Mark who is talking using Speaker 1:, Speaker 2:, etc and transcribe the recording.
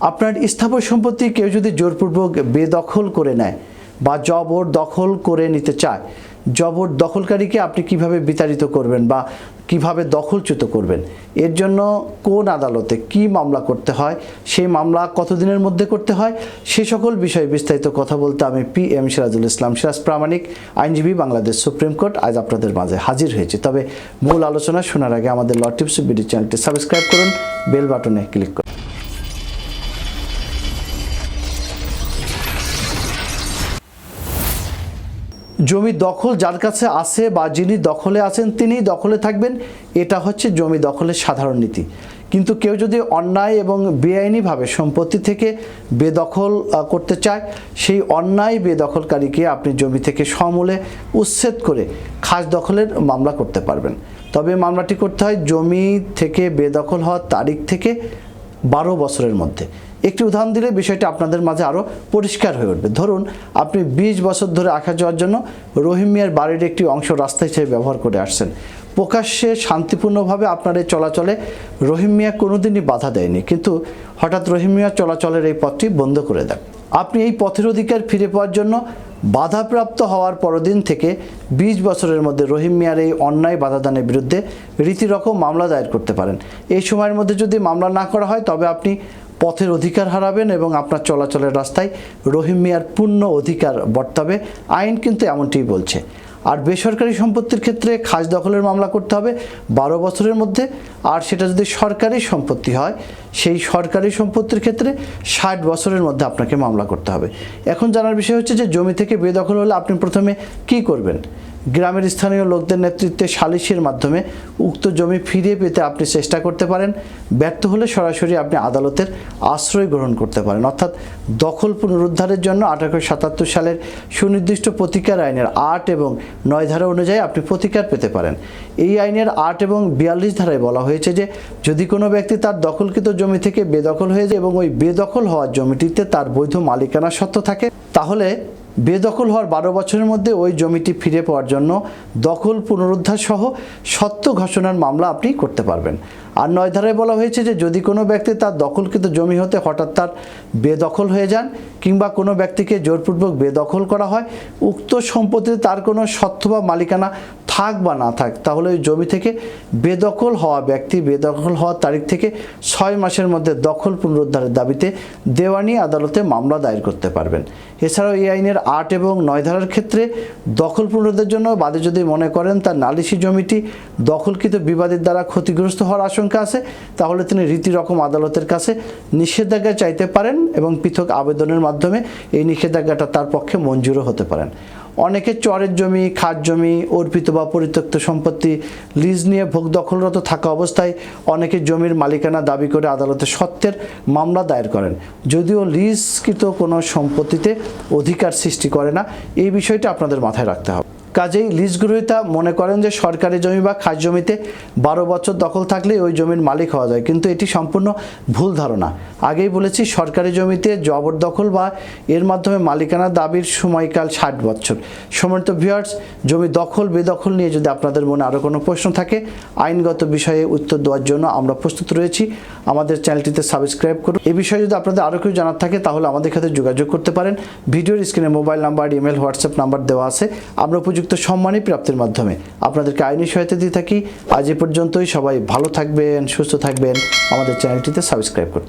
Speaker 1: আপনার স্থাবর সম্পত্তি কেউ যদি জোরপূর্বক বেদখল করে নেয় বা জবর দখল করে নিতে চায়, জবর দখলকারীকে আপনি কীভাবে বিতাড়িত করবেন বা কীভাবে দখলচ্যুত করবেন? এর জন্য কোন আদালতে কি মামলা করতে হয়, সেই মামলা কতদিনের মধ্যে করতে হয়, সে সকল বিষয়ে বিস্তারিত কথা বলতে আমি পি এম সিরাজুল ইসলাম সিরাজ প্রামাণিক, আইনজীবী বাংলাদেশ সুপ্রিম কোর্ট, আজ আপনাদের মাঝে হাজির হয়েছে। তবে মূল আলোচনা শোনার আগে আমাদের ল টিপস বিডি চ্যানেলটি সাবস্ক্রাইব করুন, বেল বাটনে ক্লিক করুন। জমি দখল যার কাছে আছে বা যিনি দখলে আছেন তিনিই দখলে থাকবেন। এটা হচ্ছে জমি দখলের সাধারণ নীতি। কিন্তু কেউ যদি অন্যায় এবং বেআইনিভাবে সম্পত্তি থেকে বেদখল করতে চায়, সেই অন্যায় বেদখলকারীকে আপনি জমি থেকে সমূলে উচ্ছেদ করে খাস দখলের মামলা করতে পারবেন। তবে মামলাটি করতে হয় জমি থেকে বেদখল হওয়ার তারিখ থেকে বারো বছরের মধ্যে। একটি উদাহরণ দিলে বিষয়টা আপনাদের মাঝে আরও পরিষ্কার হয়ে উঠবে। ধরুন, আপনি বিশ বছর ধরে আঁকা যাওয়ার জন্য রোহিমিয়ার বাড়ির একটি অংশ রাস্তা হিসেবে ব্যবহার করে আসছেন। প্রকাশ্যে শান্তিপূর্ণভাবে আপনার এই চলাচলে রহিম মিয়া কোনোদিনই বাধা দেয়নি। কিন্তু হঠাৎ রহিম মিয়া চলাচলের এই পথটি বন্ধ করে দেন। আপনি এই পথের অধিকার ফিরে পাওয়ার জন্য বাধাপ্রাপ্ত হওয়ার পরদিন থেকে বিশ বছরের মধ্যে রহিম মিয়ার এই অন্যায় বাধাদানের বিরুদ্ধে রীতিরকম মামলা দায়ের করতে পারেন। এই সময়ের মধ্যে যদি মামলা না করা হয়, তবে আপনি পথের অধিকার হারাবেন এবং আপনার চলাচলের রাস্তায় রহিম মিয়ার পূর্ণ অধিকার বর্তাবে। আইন কিন্তু এমনটিই বলছে। আর বেসরকারি সম্পত্তির ক্ষেত্রে খাস দখলের মামলা করতে হবে বারো বছরের মধ্যে। আর সেটা যদি সরকারি সম্পত্তি হয়, সেই সরকারি সম্পত্তির ক্ষেত্রে ষাট বছরের মধ্যে আপনাকে মামলা করতে হবে। এখন জানার বিষয় হচ্ছে যে জমি থেকে বেদখল হলে আপনি প্রথমে কি করবেন? গ্রামের স্থানীয় লোকদের নেতৃত্বে সালিশের মাধ্যমে উক্ত জমি ফিরিয়ে পেতে আপনি চেষ্টা করতে পারেন। ব্যর্থ হলে সরাসরি আপনি আদালতের আশ্রয় গ্রহণ করতে পারেন। অর্থাৎ দখল পুনরুদ্ধারের জন্য আঠারোশো সাতাত্তর সালের সুনির্দিষ্ট প্রতিকার আইনের আট এবং নয় ধারা অনুযায়ী আপনি প্রতিকার পেতে পারেন। এই আইনের আট এবং বিয়াল্লিশ ধারায় বলা হয়েছে যে, যদি কোনো ব্যক্তি তার দখলকৃত জমি থেকে বেদখল হয়ে যায় এবং ওই বেদখল হওয়ার জমিটিতে তার বৈধ মালিকানা সত্ত্ব থাকে, তাহলে বেদখল হওয়ার বারো বছরের মধ্যে ওই জমিটি ফিরে পাওয়ার জন্য দখল পুনরুদ্ধার সহ সত্য ঘোষণার মামলা আপনি করতে পারবেন। আর নয় ধারায় বলা হয়েছে যে যদি কোনো ব্যক্তি তার দখলকৃত জমি হতে হঠাৎ তার বেদখল হয়ে যান কিংবা কোনো ব্যক্তিকে জোরপূর্বক বেদখল করা হয়, উক্ত সম্পত্তিতে তার কোনো সত্য বা মালিকানা থাক বা না থাক, তাহলে ওই জমি থেকে বেদখল হওয়া ব্যক্তি, বেদখল হওয়ার তারিখ থেকে ছয় মাসের মধ্যে দখল পুনরুদ্ধারের দাবিতে দেওয়ানি আদালতে মামলা দায়ের করতে পারবেন। এছাড়াও এই আইনের আট এবং নয় ধারার ক্ষেত্রে দখল পুনরুদ্ধারের জন্য বাদে যদি মনে করেন তার নালিশি জমিটি দখলকৃত বিবাদের দ্বারা ক্ষতিগ্রস্ত হওয়ার আশঙ্কা আছে, তাহলে তিনি রীতিরকম আদালতের কাছে নিষেধাজ্ঞা চাইতে পারেন এবং পৃথক আবেদনের মাধ্যমে এই নিষেধাজ্ঞাটা তার পক্ষে মঞ্জুরও হতে পারেন। অনেকে চরের জমি খাস জমি, অর্পিত বা পরিত্যক্ত সম্পত্তি লিজ নিয়ে ভোগ দখলরত থাকা অবস্থায় অনেকে জমির মালিকানা দাবি করে আদালতে সত্যের মামলা দায়ের করেন। যদিও লিজকৃত কোনো সম্পত্তিতে অধিকার সৃষ্টি করে না, এই বিষয়টা আপনাদের মাথায় রাখতে হবে। কাজেই লিজ গ্রহীতা মনে করেন যে সরকারি জমি বা খাস জমিতে বারো বছর দখল থাকলে ওই জমির মালিক হওয়া যায়। কিন্তু এটি সম্পূর্ণ ভুল ধারণা। আগেই বলেছি, সরকারি জমিতে জবরদখল বা এর মাধ্যমে মালিকানা দাবির সময়কাল ষাট বছর। সম্মানিত ভিউয়ার্স জমি দখল, বেদখল নিয়ে যদি আপনাদের মনে আরও কোনো প্রশ্ন থাকে, আইনগত বিষয়ে উত্তর দেওয়ার জন্য আমরা প্রস্তুত রয়েছি। আমাদের চ্যানেলটিতে সাবস্ক্রাইব করুন। এ বিষয়ে যদি আপনাদের আরও কেউ জানার থাকে, তাহলে আমাদের সাথে যোগাযোগ করতে পারেন। ভিডিওর স্ক্রিনে mobile number email WhatsApp number দেওয়া আছে। আমরা উপযুক্ত সম্মানী প্রাপ্তির মাধ্যমে। আপনাদেরকে আইনি সহায়তা দিয়ে থাকি। আজ এ পর্যন্তই। সবাই ভালো থাকবেন, সুস্থ থাকবেন। আমাদের চ্যানেলটিতে সাবস্ক্রাইব করুন।